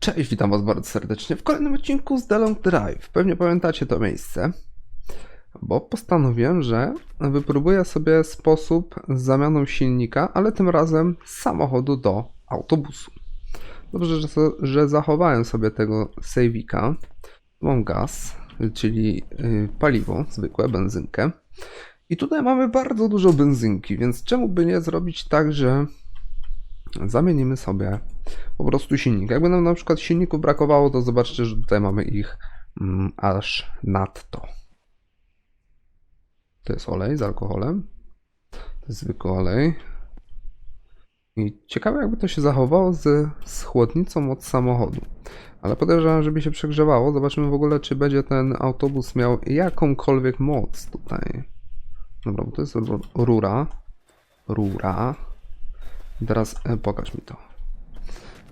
Cześć, witam Was bardzo serdecznie w kolejnym odcinku z The Long Drive. Pewnie pamiętacie to miejsce, bo postanowiłem, że wypróbuję sobie sposób z zamianą silnika, ale tym razem z samochodu do autobusu. Dobrze, że, że zachowałem sobie tego saveika. Mam gaz, czyli y, paliwo, zwykłe, benzynkę. I tutaj mamy bardzo dużo benzynki, więc czemu by nie zrobić tak, że zamienimy sobie po prostu silnik. Jakby nam na przykład silników brakowało, to zobaczcie, że tutaj mamy ich mm, aż nadto. To jest olej z alkoholem. To jest zwykły olej. I ciekawe, jakby to się zachowało z, z chłodnicą od samochodu. Ale podejrzewam, żeby się przegrzewało. Zobaczymy w ogóle, czy będzie ten autobus miał jakąkolwiek moc tutaj. Dobra, bo to jest ru- rura. Rura. Teraz e, pokaż mi to.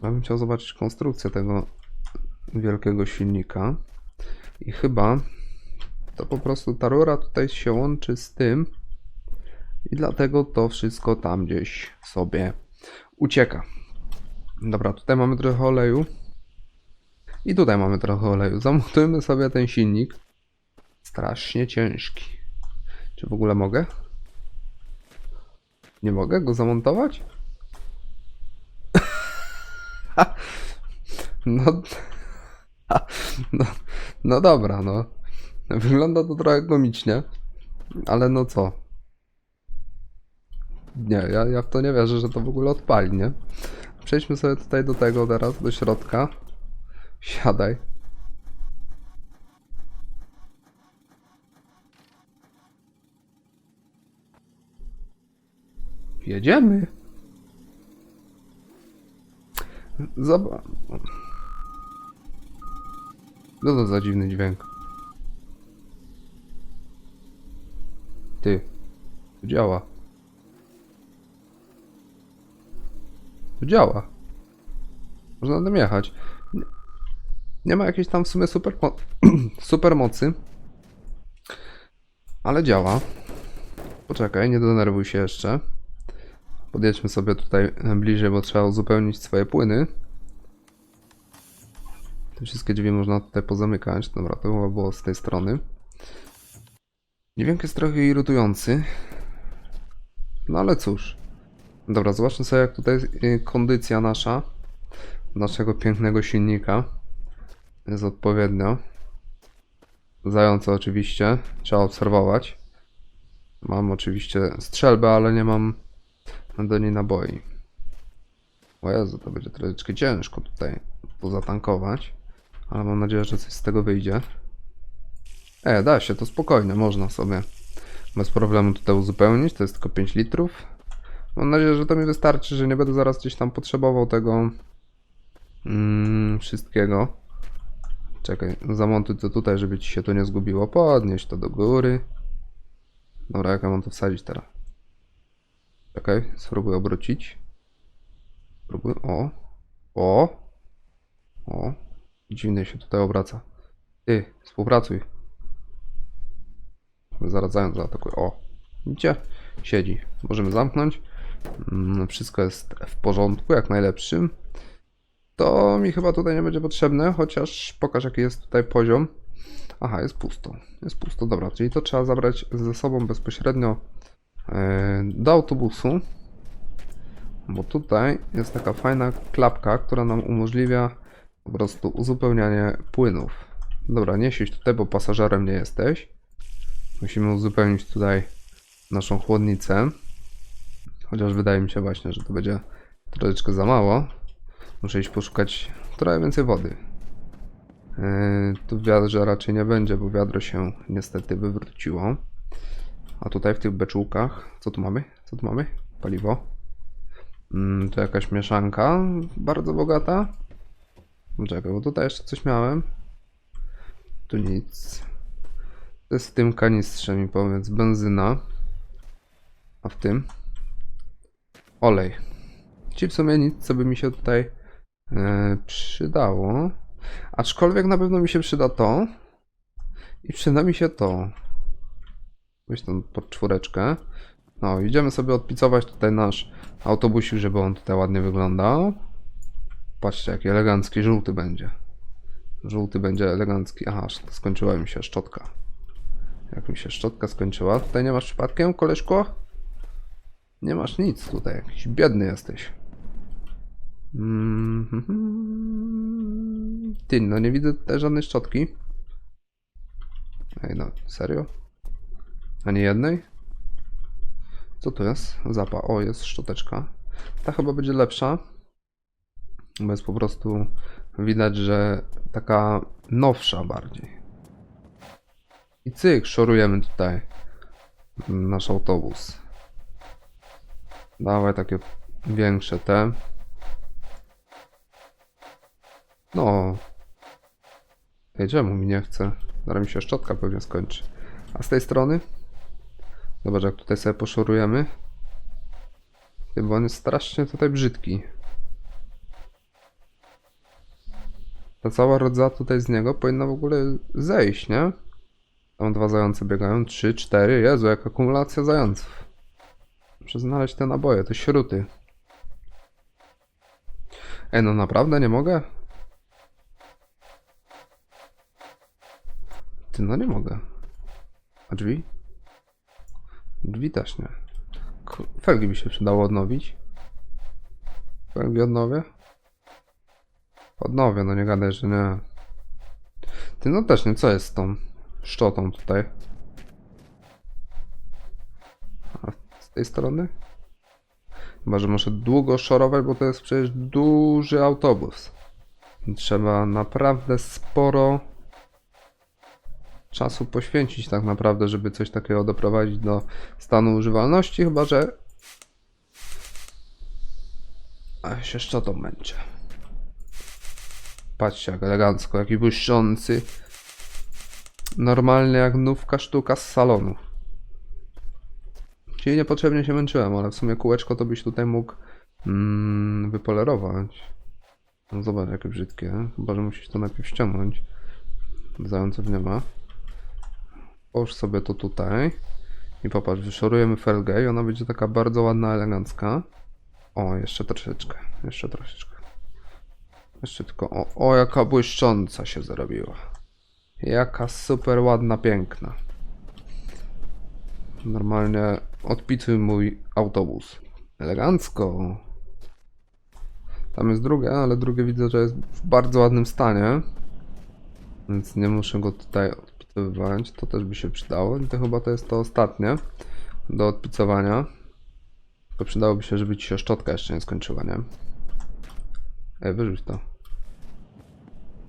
Ja bym chciał zobaczyć konstrukcję tego wielkiego silnika. I chyba to po prostu ta rura tutaj się łączy z tym. I dlatego to wszystko tam gdzieś sobie ucieka. Dobra, tutaj mamy trochę oleju. I tutaj mamy trochę oleju. Zamontujmy sobie ten silnik. Strasznie ciężki. Czy w ogóle mogę? Nie mogę go zamontować? No, no, no dobra, no. Wygląda to trochę komicznie, ale no co? Nie, ja, ja w to nie wierzę, że to w ogóle odpali, nie? Przejdźmy sobie tutaj do tego teraz, do środka. Siadaj. Jedziemy. Zobacz. Co to za dziwny dźwięk? Ty. To działa. To działa. Można na tym jechać. Nie, ma jakiejś tam w sumie super, super mocy. Ale działa. Poczekaj, nie denerwuj się jeszcze. Podjedźmy sobie tutaj bliżej, bo trzeba uzupełnić swoje płyny. Te wszystkie drzwi można tutaj pozamykać. Dobra, to chyba było z tej strony. Dźwięk jest trochę irytujący. No ale cóż. Dobra, zobaczmy sobie jak tutaj y, kondycja nasza. Naszego pięknego silnika. Jest odpowiednio. Zające oczywiście. Trzeba obserwować. Mam oczywiście strzelbę, ale nie mam do niej naboi. O Jezu, to będzie troszeczkę ciężko tutaj to zatankować. Ale mam nadzieję, że coś z tego wyjdzie. E, da się, to spokojnie, można sobie bez problemu tutaj uzupełnić. To jest tylko 5 litrów. Mam nadzieję, że to mi wystarczy, że nie będę zaraz gdzieś tam potrzebował tego mm, wszystkiego. Czekaj, zamontuj to tutaj, żeby ci się to nie zgubiło. Podnieś to do góry. Dobra, jak ja mam to wsadzić teraz? Czekaj, spróbuję obrócić. Spróbuję. O. O. O. Dziwnie się tutaj obraca. Ty, współpracuj. Zaraz zając zaatakuje. O. Widzicie? Siedzi. Możemy zamknąć. Mm, Wszystko jest w porządku, jak najlepszym. To mi chyba tutaj nie będzie potrzebne, chociaż pokaż jaki jest tutaj poziom. Aha, jest pusto. Jest pusto, dobra, czyli to trzeba zabrać ze sobą bezpośrednio e, do autobusu. Bo tutaj jest taka fajna klapka, która nam umożliwia po prostu uzupełnianie płynów. Dobra, nie siedź tutaj, bo pasażerem nie jesteś. Musimy uzupełnić tutaj naszą chłodnicę. Chociaż wydaje mi się właśnie, że to będzie troszeczkę za mało. Muszę iść poszukać trochę więcej wody. Yy, tu wiadrze raczej nie będzie, bo wiadro się niestety wywróciło. A tutaj w tych beczułkach, co tu mamy? Co tu mamy? Paliwo. Mm, to jakaś mieszanka bardzo bogata. Czekaj, bo tutaj jeszcze coś miałem. Tu nic. To jest w tym kanistrze mi powiedz benzyna. A w tym olej. Ci w sumie nic, co by mi się tutaj e, przydało. Aczkolwiek na pewno mi się przyda to. I przyda mi się to. Weź tam pod czwóreczkę. No, idziemy sobie odpicować tutaj nasz autobusik, żeby on tutaj ładnie wyglądał. Patrzcie, jaki elegancki żółty będzie. Żółty będzie elegancki. Aha, skończyła mi się szczotka. Jak mi się szczotka skończyła. Tutaj nie masz przypadkiem, koleżko? Nie masz nic tutaj, jakiś biedny jesteś. Mm, Ty, no nie widzę tutaj żadnej szczotki. Ej, no, serio? Ani jednej? Co to jest? Zapa. O, jest szczoteczka. Ta chyba będzie lepsza. Bo jest po prostu widać, że taka nowsza bardziej. I cyk, szorujemy tutaj nasz autobus. Dawaj takie większe te. No. Ej, czemu mi nie chce? Zaraz mi się szczotka pewnie skończy. A z tej strony? Zobacz, jak tutaj sobie poszorujemy. Ty, Bo on jest strasznie tutaj brzydki. Ta cała rodza tutaj z niego powinna w ogóle zejść, nie? Tam dwa zające biegają, trzy, cztery. Jezu, jaka akumulacja zająców. Muszę znaleźć te naboje, te śruty. Ej, no naprawdę nie mogę? Ty, no nie mogę. A drzwi? Drzwi też nie. Felgi by się przydało odnowić. Felgi odnowię? Odnowię, no nie gadaj, że nie. Ty, no też nie, co jest z tą szczotą tutaj? A z tej strony? Chyba, że muszę długo szorować, bo to jest przecież duży autobus. Trzeba naprawdę sporo czasu poświęcić tak naprawdę, żeby coś takiego doprowadzić do stanu używalności, chyba że a się szczotą męczę. Patrzcie jak elegancko, jaki błyszczący. Normalnie jak nówka sztuka z salonu. Czyli niepotrzebnie się męczyłem, ale w sumie kółeczko to byś tutaj mógł mm, wypolerować. No zobacz jakie brzydkie. Chyba, że musisz to najpierw ściągnąć. Zająców nie ma. Połóż sobie to tutaj. I popatrz, wyszorujemy felgę i ona będzie taka bardzo ładna, elegancka. O, jeszcze troszeczkę, jeszcze troszeczkę. Jeszcze tylko, o, o jaka błyszcząca się zrobiła. Jaka super ładna, piękna. Normalnie odpituj mój autobus. Elegancko. Tam jest drugie, ale drugie widzę, że jest w bardzo ładnym stanie. Więc nie muszę go tutaj odpicowywać. To też by się przydało. I to chyba to jest to ostatnie do odpicowania. Tylko przydałoby się, żeby ci się szczotka jeszcze nie skończyła, nie? Ej, wyrzuć to.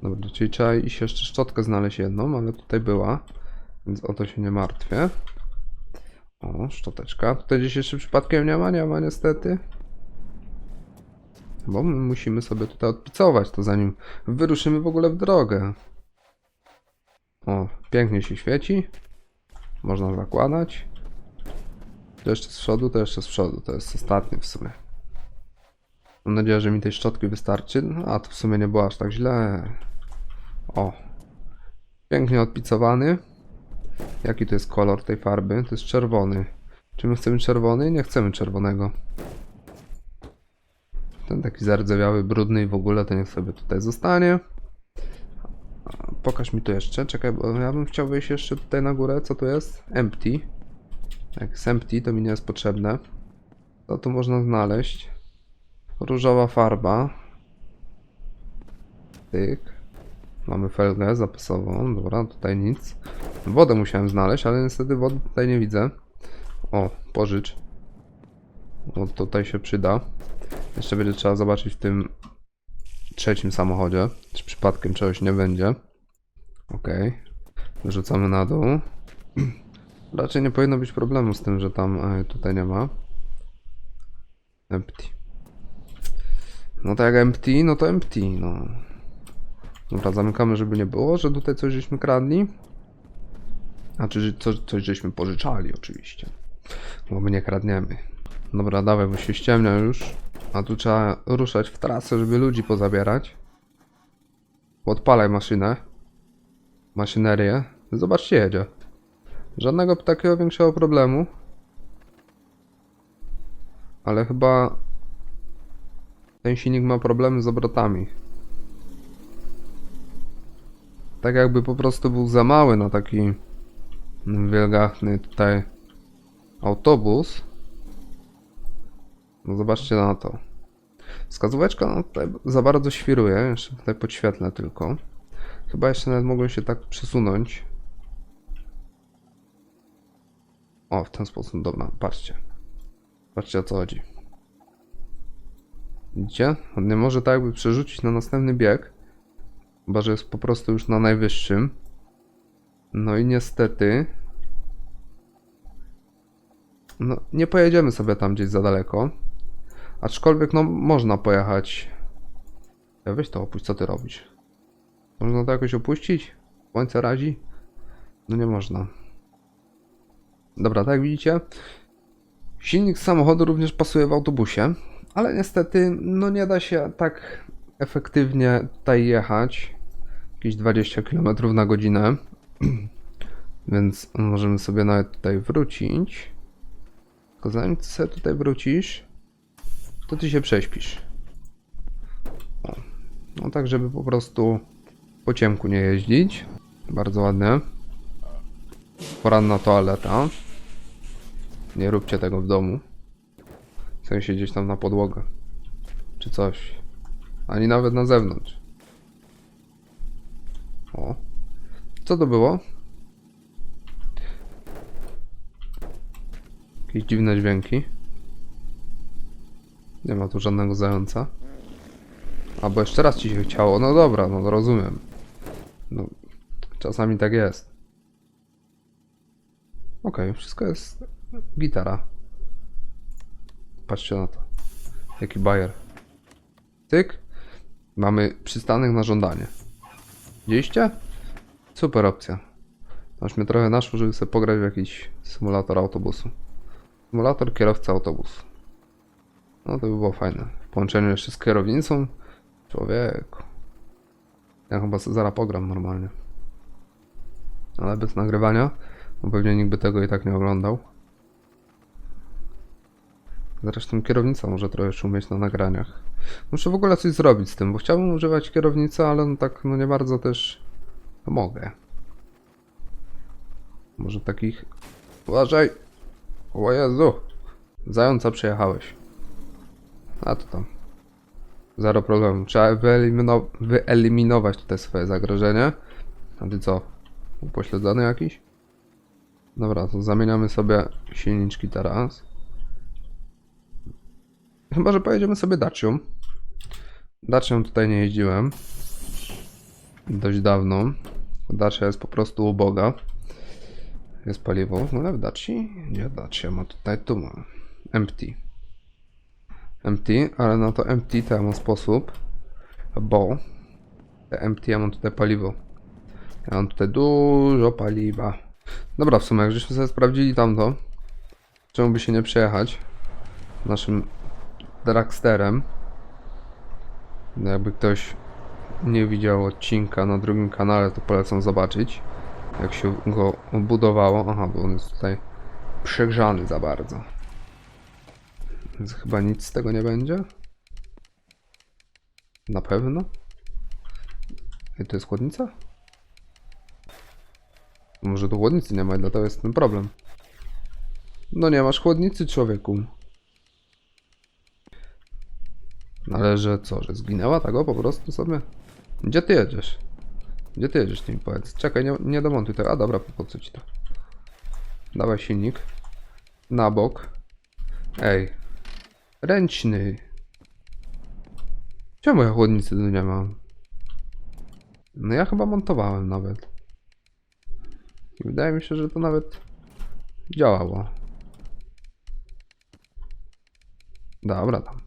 Dobra, czyli trzeba iść jeszcze szczotkę znaleźć jedną, ale tutaj była. Więc o to się nie martwię. O, szczoteczka. Tutaj gdzieś jeszcze przypadkiem nie ma? Nie ma niestety. Bo my musimy sobie tutaj odpicować to zanim wyruszymy w ogóle w drogę. O, pięknie się świeci. Można zakładać. To jeszcze z przodu, to jeszcze z przodu. To jest ostatnie w sumie. Mam nadzieję, że mi tej szczotki wystarczy. No, a to w sumie nie było aż tak źle. O. Pięknie odpicowany. Jaki to jest kolor tej farby? To jest czerwony. Czy my chcemy czerwony? Nie chcemy czerwonego. Ten taki zardzewiały, brudny i w ogóle to niech sobie tutaj zostanie. Pokaż mi tu jeszcze, czekaj, bo ja bym chciał wejść jeszcze tutaj na górę. Co tu jest? Empty. Jak jest empty, to mi nie jest potrzebne. Co tu można znaleźć? Różowa farba. Tyk. Mamy felgę zapasową. Dobra, tutaj nic. Wodę musiałem znaleźć, ale niestety wody tutaj nie widzę. O, pożycz. No tutaj się przyda. Jeszcze będzie trzeba zobaczyć w tym trzecim samochodzie, czy przypadkiem czegoś nie będzie. Ok. Wyrzucamy na dół. Raczej nie powinno być problemu z tym, że tam e, tutaj nie ma. Empty. No tak jak empty, no to empty, no. Dobra, zamykamy, żeby nie było, że tutaj coś żeśmy kradli. A czy coś, coś żeśmy pożyczali oczywiście. Bo my nie kradniemy. Dobra, dawaj, bo się ściemnia już. A tu trzeba ruszać w trasę, żeby ludzi pozabierać. Odpalaj maszynę. Maszynerię. Zobaczcie, jedzie. Żadnego takiego większego problemu. Ale chyba... ten silnik ma problemy z obrotami. Tak jakby po prostu był za mały na taki wielgachny tutaj autobus. No zobaczcie na to. Wskazóweczka no, tutaj za bardzo świruje, jeszcze tutaj podświetlę tylko. Chyba jeszcze nawet mogłem się tak przesunąć. O, w ten sposób, dobra, patrzcie. Patrzcie o co chodzi. Widzicie? On nie może tak jakby przerzucić na następny bieg. Chyba, że jest po prostu już na najwyższym. No i niestety... No, nie pojedziemy sobie tam gdzieś za daleko. Aczkolwiek, no, można pojechać. Ja weź to opuść, co ty robisz? Można to jakoś opuścić? Słońce razi? No nie można. Dobra, tak jak widzicie, silnik samochodu również pasuje w autobusie, ale niestety, no nie da się tak efektywnie tutaj jechać. Jakieś 20 km na godzinę. Więc możemy sobie nawet tutaj wrócić. Tylko zanim sobie tutaj wrócisz, to ty się prześpisz. No tak, żeby po prostu po ciemku nie jeździć. Bardzo ładnie. Poranna toaleta. Nie róbcie tego w domu. W sensie gdzieś tam na podłogę. Czy coś. Ani nawet na zewnątrz. O. Co to było? Jakieś dziwne dźwięki. Nie ma tu żadnego zająca. Albo jeszcze raz ci się chciało. No dobra, no rozumiem. No, czasami tak jest. Okej, wszystko jest gitara. Patrzcie na to. Jaki bajer. Tyk. Mamy przystanek na żądanie. Widzieliście? Super opcja. Aż mnie trochę naszło, żeby sobie pograć w jakiś symulator autobusu. Symulator kierowca autobusu. No to by było fajne. W połączeniu jeszcze z kierownicą. Człowieku. Ja chyba zaraz pogram normalnie. Ale bez nagrywania. Bo pewnie nikt by tego i tak nie oglądał. Zresztą kierownica może trochę szumieć na nagraniach. Muszę w ogóle coś zrobić z tym, bo chciałbym używać kierownicy, ale no tak no nie bardzo też mogę. Może takich... Uważaj! O Jezu! Zająca przejechałeś. A to tam. Zero problemu. Trzeba wyelimino- wyeliminować tutaj swoje zagrożenie. A ty co? Upośledzony jakiś? Dobra, to zamieniamy sobie silniczki teraz. Chyba, że pojedziemy sobie Dacią. Dacią tutaj nie jeździłem. Dość dawno. Dacia jest po prostu uboga. Jest paliwo. No ale w Daci? Nie, Dacia ma tutaj, tu ma. Empty. Empty, ale na to empty to ja mam sposób, bo te empty ja mam tutaj paliwo. Ja mam tutaj dużo paliwa. Dobra, w sumie, jak żeśmy sobie sprawdzili tamto, czemu by się nie przejechać naszym dragsterem. Jakby ktoś nie widział odcinka na drugim kanale, to polecam zobaczyć, jak się go budowało. Aha, bo on jest tutaj przegrzany za bardzo. Więc chyba nic z tego nie będzie. Na pewno. I to jest chłodnica? Może tu chłodnicy nie ma i dlatego jest ten problem. No nie masz chłodnicy, człowieku. No Ale że co, że zginęła tego po prostu sobie? Gdzie ty jedziesz? Gdzie ty jedziesz, ty mi powiedz. Czekaj, nie, nie domontuj tego. A dobra, po co ci to? Dawaj silnik. Na bok. Ej. Ręczny. Czemu ja chłodnicy tu nie mam? No ja chyba montowałem nawet. I wydaje mi się, że to nawet działało. Dobra tam.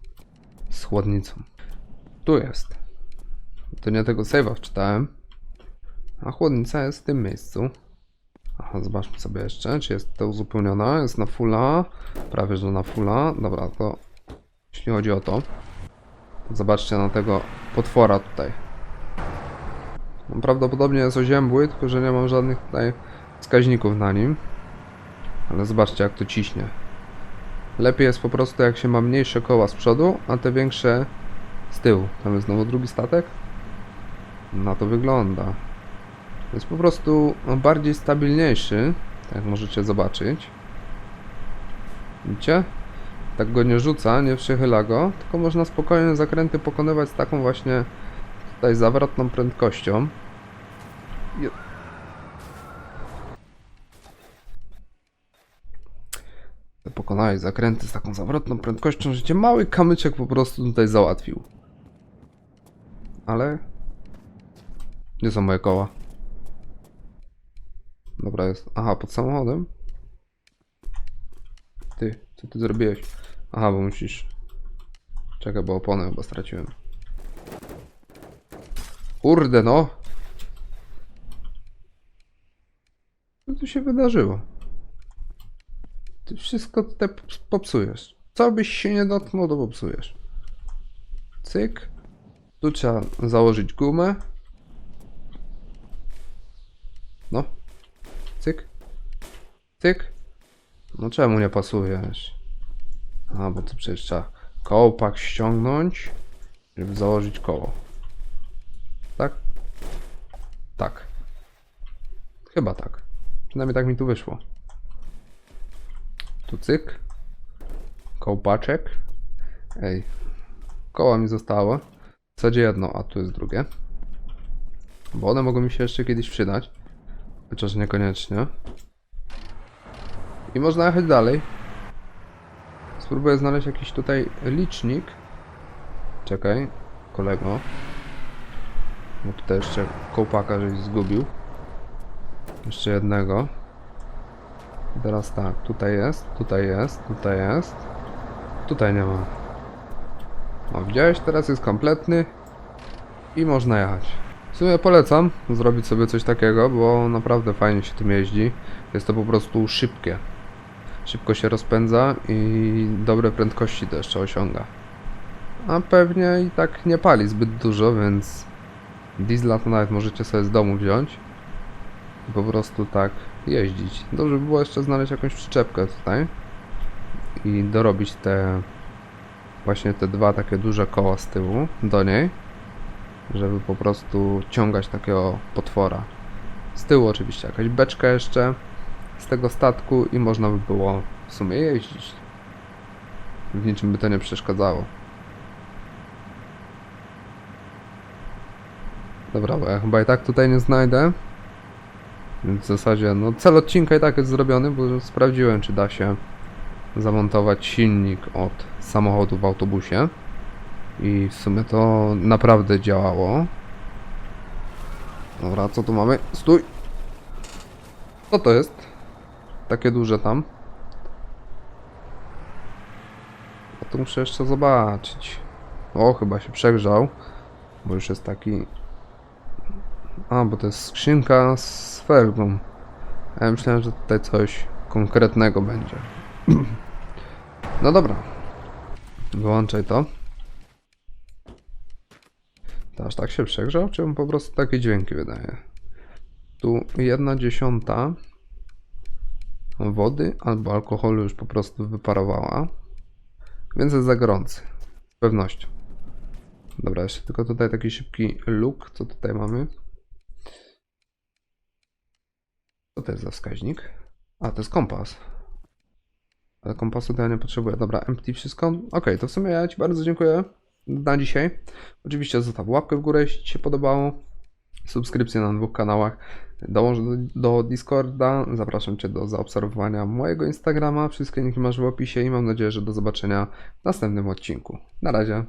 Chłodnicą. Tu jest. To nie tego save'a wczytałem. A chłodnica jest w tym miejscu. Aha, zobaczmy sobie jeszcze, czy jest to uzupełniona. Jest na fulla. Prawie, że na fulla. Dobra, to jeśli chodzi o to. Zobaczcie na tego potwora tutaj. On prawdopodobnie jest oziębły, tylko że nie mam żadnych tutaj wskaźników na nim. Ale zobaczcie jak to ciśnie. Lepiej jest po prostu jak się ma mniejsze koła z przodu, a te większe Z tyłu. Tam jest znowu drugi statek. Na to wygląda. Jest po prostu bardziej stabilniejszy, jak możecie zobaczyć. Widzicie? Tak go nie rzuca, nie przychyla go, tylko można spokojnie zakręty pokonywać z taką właśnie tutaj zawrotną prędkością. Pokonałeś zakręty z taką zawrotną prędkością, że cię mały kamyczek po prostu tutaj załatwił. Ale... Gdzie są moje koła? Dobra, jest. Aha, pod samochodem? Ty, co ty zrobiłeś? Aha, bo musisz... Czekaj, bo oponę chyba straciłem. Kurde, no! Co tu się wydarzyło? Ty wszystko pops- popsujesz. Co byś się nie dotknął, to popsujesz. Cyk. Tu trzeba założyć gumę. No. Cyk. Cyk. No czemu nie pasujesz? A, bo tu przecież trzeba kołpak ściągnąć, żeby założyć koło. Tak? Tak. Chyba tak. Przynajmniej tak mi tu wyszło. Tu cyk. Kołpaczek. Ej. Koła mi zostało. W zasadzie jedno, a tu jest drugie. Bo one mogą mi się jeszcze kiedyś przydać. Chociaż niekoniecznie. I można jechać dalej. Spróbuję znaleźć jakiś tutaj licznik. Czekaj, kolego. Bo tutaj jeszcze kołpaka żeś zgubił. Jeszcze jednego. Teraz tak, tutaj jest, tutaj jest, tutaj jest. Tutaj nie ma. O, widziałeś? Teraz jest kompletny. I można jechać. W sumie polecam zrobić sobie coś takiego, bo naprawdę fajnie się tym jeździ. Jest to po prostu szybkie. Szybko się rozpędza i dobre prędkości to jeszcze osiąga. A pewnie i tak nie pali zbyt dużo, więc diesla to nawet możecie sobie z domu wziąć i po prostu tak jeździć. Dobrze by było jeszcze znaleźć jakąś przyczepkę tutaj i dorobić te właśnie te dwa takie duże koła z tyłu do niej, żeby po prostu ciągać takiego potwora. Z tyłu oczywiście jakaś beczka jeszcze z tego statku i można by było w sumie jeździć. W niczym by to nie przeszkadzało. Dobra, bo ja chyba i tak tutaj nie znajdę. W zasadzie, no cel odcinka i tak jest zrobiony, bo sprawdziłem, czy da się zamontować silnik od samochodu w autobusie. I w sumie to naprawdę działało. Dobra, co tu mamy? Stój! Co to jest? Takie duże tam. A to muszę jeszcze zobaczyć. O, chyba się przegrzał. Bo już jest taki... A, bo to jest skrzynka z felgą. A ja myślałem, że tutaj coś konkretnego będzie. No dobra. Wyłączaj to. To aż tak się przegrzał, czy on po prostu takie dźwięki wydaje? Tu jedna dziesiąta wody albo alkoholu już po prostu wyparowała. Więc jest za gorący. Z pewnością. Dobra, jeszcze tylko tutaj taki szybki look. Co tutaj mamy? Co to jest za wskaźnik? A, to jest kompas. Ale kompasu to ja nie potrzebuję. Dobra, empty wszystko. Ok, to w sumie ja Ci bardzo dziękuję na dzisiaj. Oczywiście zostaw łapkę w górę, jeśli Ci się podobało. Subskrypcję na dwóch kanałach. Dołącz do, do Discorda. Zapraszam Cię do zaobserwowania mojego Instagrama. Wszystkie linki masz w opisie i mam nadzieję, że do zobaczenia w następnym odcinku. Na razie.